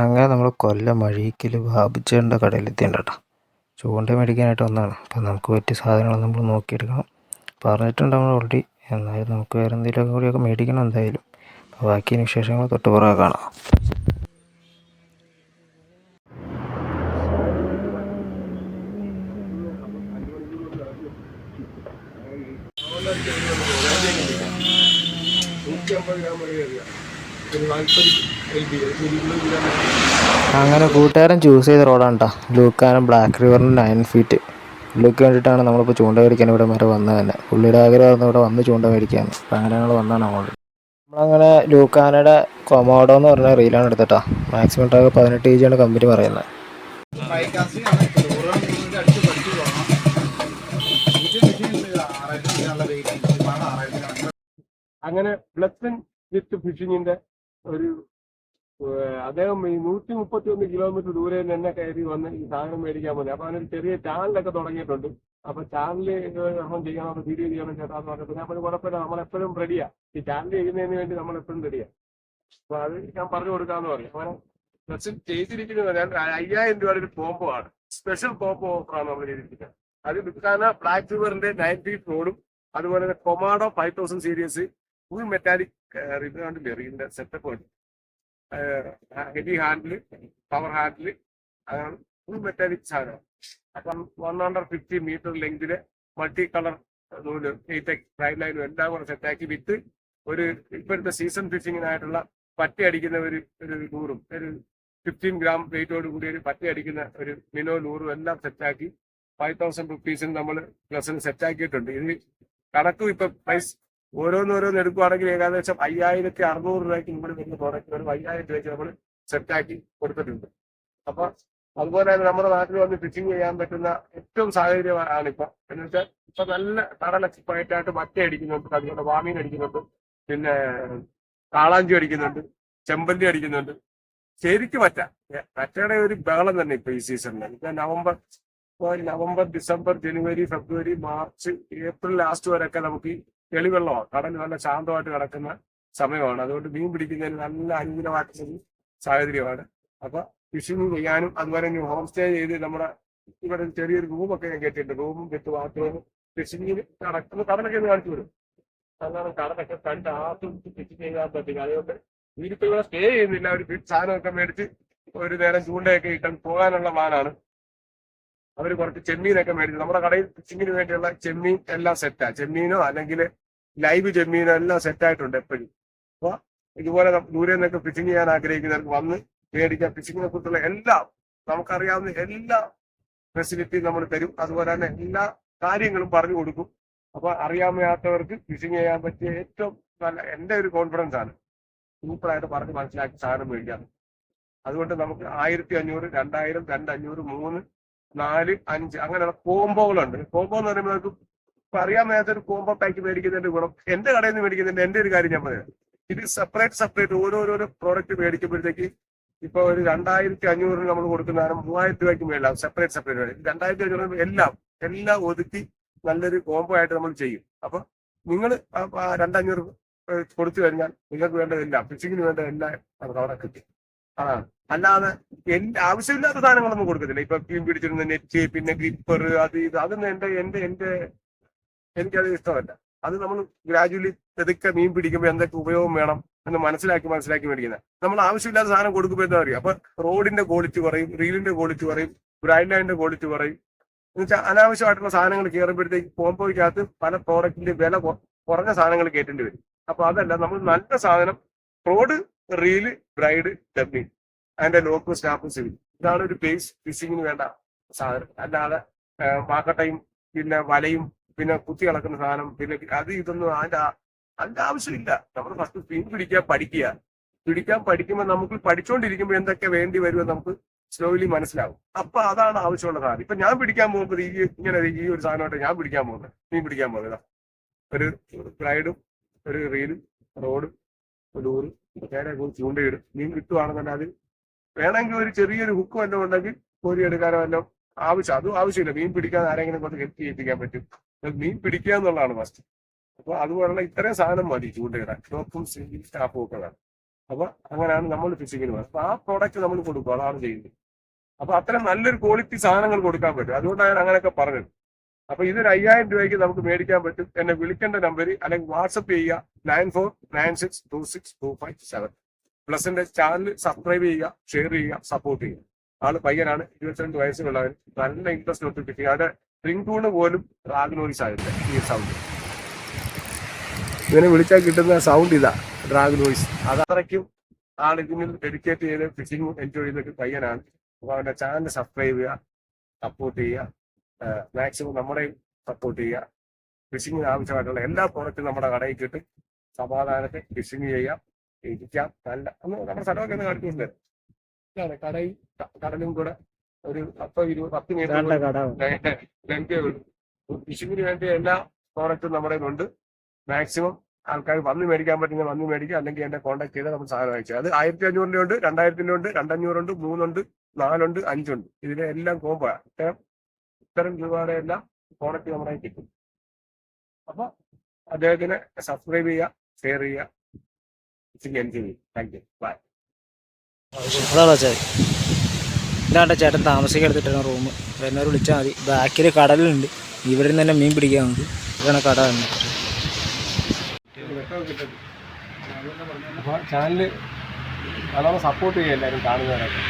അങ്ങനെ നമ്മൾ കൊല്ലം അഴീക്കൽ ബാബുച്ചേട്ടന്റെ കടയിലെത്തിയിട്ടുണ്ട് കേട്ടോ. ചൂണ്ട മേടിക്കാനായിട്ട് വന്നതാണ്. അപ്പം നമുക്ക് പറ്റിയ സാധനങ്ങൾ നമ്മൾ നോക്കിയെടുക്കണം. പറഞ്ഞിട്ടുണ്ട് നമ്മൾ ഓൾറെഡി എന്നാലും നമുക്ക് വേറെ എന്തെങ്കിലുമൊക്കെ കൂടിയൊക്കെ മേടിക്കണം എന്തായാലും. അപ്പോൾ ബാക്കി വിശേഷങ്ങൾ തൊട്ട് പുറകെ കാണാം. അങ്ങനെ കൂട്ടുകാരൻ ചൂസ് ചെയ്ത റോഡാണ് കേട്ടോ ലൂക്കാനം ബ്ലാക്ക് റിവറിന് നയൻ ഫീറ്റ് പുള്ളിക്ക് വേണ്ടിയിട്ടാണ് നമ്മളിപ്പോൾ ചൂണ്ട മേടിക്കാൻ ഇവിടെ വരെ വന്നത് തന്നെ. പുള്ളിയുടെ ആഗ്രഹമായിരുന്നു ഇവിടെ വന്ന് ചൂണ്ട മേടിക്കാൻ അപ്പോൾ അങ്ങനെ ഞങ്ങൾ വന്നതാണ് നമ്മൾ നമ്മളങ്ങനെ ലൂക്കാനയുടെ കൊമോഡോ എന്ന് പറഞ്ഞ റീലാണ് എടുത്തിട്ടാ. മാക്സിമം ടാഗ് പതിനെട്ട് ഇ ജിയാണ് കമ്പനി പറയുന്നത്. അങ്ങനെ ബ്ലസ്സിൻ വിത്ത് ഫിഷിങ്ങിന്റെ ഒരു അദ്ദേഹം ഈ നൂറ്റി മുപ്പത്തി ഒന്ന് കിലോമീറ്റർ ദൂരെ നിന്ന് എന്നെ കയറി വന്ന് ഈ സാധനം മേടിക്കാൻ പോലെ അപ്പൊ അവനൊരു ചെറിയ ചാനലൊക്കെ തുടങ്ങിയിട്ടുണ്ട്. അപ്പൊ ചാനൽ നമ്മൾ ചെയ്യണം വീഡിയോ ചെയ്യണം ചേട്ടാ എന്ന് പറഞ്ഞു കുഴപ്പമില്ല നമ്മളെപ്പോഴും റെഡിയാ ഈ ചാനൽ ചെയ്യുന്നതിന് വേണ്ടി നമ്മൾ എപ്പോഴും റെഡിയാ അപ്പൊ അത് ഞാൻ പറഞ്ഞു കൊടുക്കാന്ന് പറഞ്ഞു. ബ്ലസ്സൻ ചെയ്തിരിക്കുന്നത് ഞാൻ അയ്യായിരം രൂപയുടെ ഒരു കോംബോ ആണ്. സ്പെഷ്യൽ കോംബോ ഓഫറാണ് നമ്മൾ ചെയ്തിരിക്കുന്നത്. അത് ബിക്കാന ബ്ലാക്ക് ഫീവറിന്റെ നയൻ റോഡും അതുപോലെ തന്നെ കൊമാഡോ five thousand series full metallic റിബാണ്ടില്ലേ റീലിന്റെ സെറ്റപ്പ് ഉണ്ട് ഹെവി ഹാൻഡിൽ പവർ ഹാൻഡിൽ അതാണ് ഫുൾ മെറ്റാലിക് സാധനം. അപ്പം വൺ ഹൺഡ്രഡ് ഫിഫ്റ്റി മീറ്റർ ലെങ്തിൽ മൾട്ടി കളർ നൂൽ ഫ്രൈ ലൈനും എല്ലാം കൂടെ സെറ്റാക്കി വിത്ത് ഒരു ഇപ്പോഴത്തെ സീസൺ ഫിഷിങ്ങിനായിട്ടുള്ള പറ്റി അടിക്കുന്ന ഒരു ഒരു നൂറും ഒരു ഫിഫ്റ്റീൻ ഗ്രാം വെയിറ്റോട് കൂടി ഒരു പറ്റി അടിക്കുന്ന ഒരു മിനോ നൂറും എല്ലാം സെറ്റാക്കി ഫൈവ് തൗസൻഡ് റുപ്പീസിന് നമ്മൾ പ്ലസിന് സെറ്റാക്കിയിട്ടുണ്ട് ഇത് കണക്കും ഇപ്പൊ പ്രൈസ് ഓരോന്നോരോന്ന് എടുക്കുവാണെങ്കിൽ ഏകദേശം അയ്യായിരത്തി അറുന്നൂറ് രൂപയ്ക്ക് നമ്മൾ വരുന്ന പ്രോഡക്റ്റ് ഒരു അയ്യായിരം രൂപയ്ക്ക് നമ്മൾ സെറ്റാക്കി കൊടുത്തിട്ടുണ്ട്. അപ്പൊ അതുപോലെ തന്നെ നമ്മുടെ നാട്ടിൽ വന്ന് ഫിഷിംഗ് ചെയ്യാൻ പറ്റുന്ന ഏറ്റവും സാഹചര്യമാണ് ഇപ്പൊ. എന്ന് വെച്ചാൽ ഇപ്പൊ നല്ല കടല ചിപ്പായിട്ടായിട്ട് മറ്റ അടിക്കുന്നുണ്ട് അതുപോലെ വാമീൻ അടിക്കുന്നുണ്ട് പിന്നെ കാളാഞ്ചി അടിക്കുന്നുണ്ട് ചെമ്പല്ലി അടിക്കുന്നുണ്ട്. ശരിക്കും മറ്റ മറ്റയുടെ ഒരു ബഹളം തന്നെ ഇപ്പൊ ഈ സീസണിൽ ഇപ്പൊ നവംബർ നവംബർ ഡിസംബർ ജനുവരി ഫെബ്രുവരി മാർച്ച് ഏപ്രിൽ ലാസ്റ്റ് വരെയൊക്കെ നമുക്ക് തെളിവെള്ളമാണ് കടൽ നല്ല ശാന്തമായിട്ട് കിടക്കുന്ന സമയമാണ്. അതുകൊണ്ട് മീൻ പിടിക്കുന്നതിന് നല്ല അനുകൂലമായിട്ടുള്ള സാഹചര്യമാണ്. അപ്പൊ ഫിഷിംഗ് ചെയ്യാനും അതുപോലെ തന്നെ ഹോം സ്റ്റേ ചെയ്ത് നമ്മുടെ ഇവിടെ ചെറിയൊരു റൂമൊക്കെ ഞാൻ കേട്ടിട്ടുണ്ട്. റൂമും വിത്ത് ബാത്റൂമും ഫിഷിങ്ങിന് കടക്കുന്ന കടലൊക്കെ ഒന്ന് കാണിച്ചു വരും അതാണ് കടലൊക്കെ കണ്ട് ആസ്വദിച്ച് ഫിഷിംഗ് ചെയ്യാൻ പറ്റില്ല. അതുകൊണ്ട് വീട്ടിൽ ഇവിടെ സ്റ്റേ ചെയ്യുന്നില്ല. ഒരു സാധനമൊക്കെ മേടിച്ച് ഒരു നേരം ചൂണ്ടയൊക്കെ ഇട്ടാൽ പോകാനുള്ള പ്ലാനാണ്. അവർ കുറച്ച് ചെമ്മീനൊക്കെ മേടിച്ചു നമ്മുടെ കടയിൽ ഫിഷിങ്ങിന് വേണ്ടിയുള്ള ചെമ്മീൻ എല്ലാം സെറ്റാ ചെമ്മീനോ അല്ലെങ്കിൽ ലൈവ് ചെമ്മീനോ സെറ്റായിട്ടുണ്ട് എപ്പോഴും. അപ്പോൾ ഇതുപോലെ ദൂരെ നിന്നൊക്കെ ഫിഷിംഗ് ചെയ്യാൻ ആഗ്രഹിക്കുന്നവർക്ക് വന്ന് മേടിക്കാൻ ഫിഷിങ്ങിനെ കുറിച്ചുള്ള എല്ലാം നമുക്കറിയാവുന്ന എല്ലാ ഫെസിലിറ്റിയും നമ്മൾ തരും. അതുപോലെ തന്നെ എല്ലാ കാര്യങ്ങളും പറഞ്ഞു കൊടുക്കും. അപ്പൊ അറിയാൻ വയ്യാത്തവർക്ക് ഫിഷിംഗ് ചെയ്യാൻ പറ്റിയ ഏറ്റവും നല്ല എന്റെ ഒരു കോൺഫിഡൻസ് ആണ്. സൂപ്പറായിട്ട് പറഞ്ഞ് മനസ്സിലാക്കി സാധനം മേടിക്കാം അതുകൊണ്ട് നമുക്ക് ആയിരത്തി അഞ്ഞൂറ് രണ്ടായിരം രണ്ടഞ്ഞൂറ് മൂന്ന് നാല് അഞ്ച് അങ്ങനെയുള്ള കോംബോകളുണ്ട് കോംബോ എന്ന് പറയുമ്പോൾ നമുക്ക് ഇപ്പൊ അറിയാൻ ഒരു കോംബോ പാക്ക് മേടിക്കുന്നതിന്റെ ഗുണം എന്റെ കടയിൽ നിന്ന് മേടിക്കുന്നതിന്റെ എന്റെ ഒരു കാര്യം ഞാൻ പറയാം. ഇത് സെപ്പറേറ്റ് സെപ്പറേറ്റ് ഓരോരോരോ പ്രോഡക്റ്റ് മേടിക്കുമ്പോഴത്തേക്ക് ഇപ്പൊ ഒരു രണ്ടായിരത്തി അഞ്ഞൂറിന് നമ്മൾ കൊടുക്കുന്നതാണ് മൂവായിരം രൂപയ്ക്ക് മേളിലാവും. സെപ്പറേറ്റ് സെപ്പറേറ്റ് രണ്ടായിരത്തി അഞ്ഞൂറ് എല്ലാം എല്ലാം ഒതുക്കി നല്ലൊരു കോംബോ ആയിട്ട് നമ്മൾ ചെയ്യും. അപ്പൊ നിങ്ങൾ രണ്ടഞ്ഞൂറ് കൊടുത്തു കഴിഞ്ഞാൽ നിങ്ങൾക്ക് വേണ്ടതെല്ലാം ഫിഷിങ്ങിന് വേണ്ടതെല്ലാം നമുക്ക് അവിടെ കിട്ടും. അതാണ്. അല്ലാതെ എന്റെ ആവശ്യമില്ലാത്ത സാധനങ്ങളൊന്നും കൊടുക്കത്തില്ല. ഇപ്പൊ പിടിച്ചിരുന്ന നെറ്റ് പിന്നെ ഗ്രിപ്പർ അത് ഇത് അതൊന്നും എന്റെ എന്റെ എന്റെ എനിക്കത് ഇഷ്ടമല്ല അത് നമ്മൾ ഗ്രാജുവലി തെതുക്കെ മീൻ പിടിക്കുമ്പോൾ എന്തൊക്കെ ഉപയോഗം വേണം എന്ന് മനസ്സിലാക്കി മനസ്സിലാക്കി മേടിക്കുന്നത് നമ്മൾ ആവശ്യമില്ലാത്ത സാധനം കൊടുക്കുമ്പോൾ എന്താ പറയുക? അപ്പൊ റോഡിന്റെ ക്വാളിറ്റി കുറയും റീലിന്റെ ക്വാളിറ്റി കുറയും ബ്രൈഡ് ലൈനിന്റെ ക്വാളിറ്റി കുറയും. എന്ന് വെച്ചാൽ അനാവശ്യമായിട്ടുള്ള സാധനങ്ങൾ കയറുമ്പോഴത്തേക്ക് കോമ്പോയ്ക്കകത്ത് പല പ്രോഡക്റ്റിന്റെ വില കുറഞ്ഞ സാധനങ്ങൾ കയറ്റേണ്ടി വരും. അപ്പൊ അതല്ല നമ്മൾ നല്ല സാധനം റോഡ് റീൽ ബ്രൈഡ് ഡബ്ബി അതിന്റെ ലോക്ക് സ്റ്റാഫ് സിവിൽ ഇതാണ് ഒരു ബേസ് ഫിഷിങ്ങിന് വേണ്ട സാധനം. അല്ലാതെ പാക്കട്ടയും പിന്നെ വലയും പിന്നെ കുത്തി കളക്കുന്ന സാധനം പിന്നെ അത് ഇതൊന്നും അതിന്റെ അതിന്റെ ആവശ്യമില്ല. നമ്മൾ ഫസ്റ്റ് സ്പിൻ പിടിക്കുക പഠിക്കുക. പിടിക്കാൻ പഠിക്കുമ്പോൾ നമുക്ക് പഠിച്ചുകൊണ്ടിരിക്കുമ്പോൾ എന്തൊക്കെ വേണ്ടി വരുമെന്ന് നമുക്ക് സ്ലോലി മനസ്സിലാവും. അപ്പൊ അതാണ് ആവശ്യമുള്ള സാധനം. ഇപ്പൊ ഞാൻ പിടിക്കാൻ പോകുമ്പോൾ ഈ ഇങ്ങനെ ഈ ഒരു സാധനമായിട്ട് ഞാൻ പിടിക്കാൻ പോകുന്നത് മീൻ പിടിക്കാൻ പോകുന്നത് ഒരു ബ്രൈഡും ഒരു റീലും റോഡും ഒരു ഊരും നേരെ പോയി ചൂണ്ടയിടും മീൻ കിട്ടുവാണെന്നുണ്ടെങ്കിൽ അത് വേണമെങ്കിൽ ഒരു ചെറിയൊരു ഹുക്ക് വല്ലതും ഉണ്ടെങ്കിൽ കോരി എടുക്കാനോ വല്ലതും ആവശ്യം അതും ആവശ്യമില്ല. മീൻ പിടിക്കാൻ ആരെങ്കിലും കൊണ്ട് ഹെൽപ്പ് ചെയ്യിപ്പിക്കാൻ പറ്റും. മീൻ പിടിക്കുക എന്നുള്ളതാണ് ഫസ്റ്റ് അപ്പൊ അതുപോലുള്ള ഇത്രയും സാധനം മതി ചൂണ്ടയിടാൻ. ഷോപ്പും സ്റ്റാഫും ഒക്കെ വേണം. അപ്പൊ അങ്ങനെയാണ് നമ്മൾ ഫിസിക്കൽ പോകുന്നത് അപ്പൊ ആ പ്രോഡക്റ്റ് നമ്മൾ കൊടുക്കും. അതാണ് ചെയ്യുന്നത്. അപ്പൊ അത്രയും നല്ലൊരു ക്വാളിറ്റി സാധനങ്ങൾ കൊടുക്കാൻ പറ്റും. അതുകൊണ്ടാണ് ഞാൻ അങ്ങനെയൊക്കെ പറഞ്ഞത്. അപ്പൊ ഇതൊരു അയ്യായിരം രൂപയ്ക്ക് നമുക്ക് മേടിക്കാൻ പറ്റും. എന്നെ വിളിക്കേണ്ട നമ്പർ അല്ലെങ്കിൽ വാട്സപ്പ് ചെയ്യുക. Nine four nine six two six two five seven പ്ലസിന്റെ channel subscribe ചെയ്യുക ഷെയർ ചെയ്യുക സപ്പോർട്ട് ചെയ്യുക. ആൾ പയ്യനാണ്. ഇരുപത്തിരണ്ട് വയസ്സുള്ളവൻ നല്ല ഇൻട്രസ്റ്റ് ഒത്തിട്ട് ഫിഷിംഗ് റിംഗ് ടൂണ് പോലും ഡ്രാഗനോയിസ് ആയിട്ട് ഈ സൗണ്ട് ഇങ്ങനെ വിളിച്ചാൽ കിട്ടുന്ന സൗണ്ട് ഇതാ ഡ്രാഗ് നോയിസ് അതത്രയ്ക്കും ആൾ ഇതിന് ഡെഡിക്കേറ്റ് ചെയ്ത് ഫിഷിംഗ് എൻജോയ് ചെയ്തിട്ട് പയ്യനാണ്. അപ്പൊ അവന്റെ ചാനൽ സബ്സ്ക്രൈബ് ചെയ്യുക സപ്പോർട്ട് ചെയ്യുക മാക്സിമം നമ്മുടെയും സപ്പോർട്ട് ചെയ്യുക. ഫിഷിങ്ങിന് ആവശ്യമായിട്ടുള്ള എല്ലാ പ്രോഡക്റ്റും നമ്മുടെ കടയിൽ കിട്ടും. സമാധാനത്തിൽ ഫിഷിങ് ചെയ്യാം ഇരിക്കാം നല്ല ഒന്ന് നമ്മുടെ സ്ഥലമൊക്കെ ഒന്ന് കാണിച്ചിട്ടുണ്ട് ഇതാണ് കടയും ക- കടലും കൂടെ ഒരു പത്തോ ഇരുപത് പത്ത് മീറ്റർ കട വിഷുവിന് വേണ്ടി എല്ലാ പ്രോഡക്റ്റും നമ്മുടെ ഉണ്ട് മാക്സിമം ആൾക്കാർ വന്ന് മേടിക്കാൻ പറ്റുന്ന വന്ന് മേടിക്കുക. അല്ലെങ്കിൽ എന്നെ കോൺടാക്ട് ചെയ്താൽ നമ്മൾ സാധനം അയച്ചു അത് ആയിരത്തി അഞ്ഞൂറിന്റെ ഉണ്ട് രണ്ടായിരത്തിന്റെ ഉണ്ട് രണ്ടഞ്ഞൂറുണ്ട് മൂന്നുണ്ട് നാലുണ്ട് അഞ്ചുണ്ട്. ഇതിലെ എല്ലാം കോമ്പോ ഇത്തരം ഇത്തരം രൂപയുടെ എല്ലാം പ്രോഡക്റ്റ് നമ്മുടെ കിട്ടും. അപ്പൊ അദ്ദേഹത്തിനെ സബ്സ്ക്രൈബ് ചെയ്യുക ഷെയർ ചെയ്യുക. എൻജോയ് ചെയ്യും താങ്ക് യു ബൈ ഇതാണ്ട ചേട്ടൻ താമസിക്കാൻ എടുത്തിട്ടാണ് റൂം എന്നോട് വിളിച്ചാൽ മതി. ബാക്കിൽ കടലുണ്ട്. ഇവിടെ നിന്ന് തന്നെ മീൻ പിടിക്കാൻ മതി ഇതാണ് കട തന്നെ. അപ്പൊ ചാനൽ നല്ലോണം സപ്പോർട്ട് ചെയ്യുക എല്ലാവരും കാണുന്നവരൊക്കെ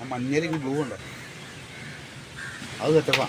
ആ ബ്ലൂ ഉണ്ടോ? അത് തെറ്റപ്പാ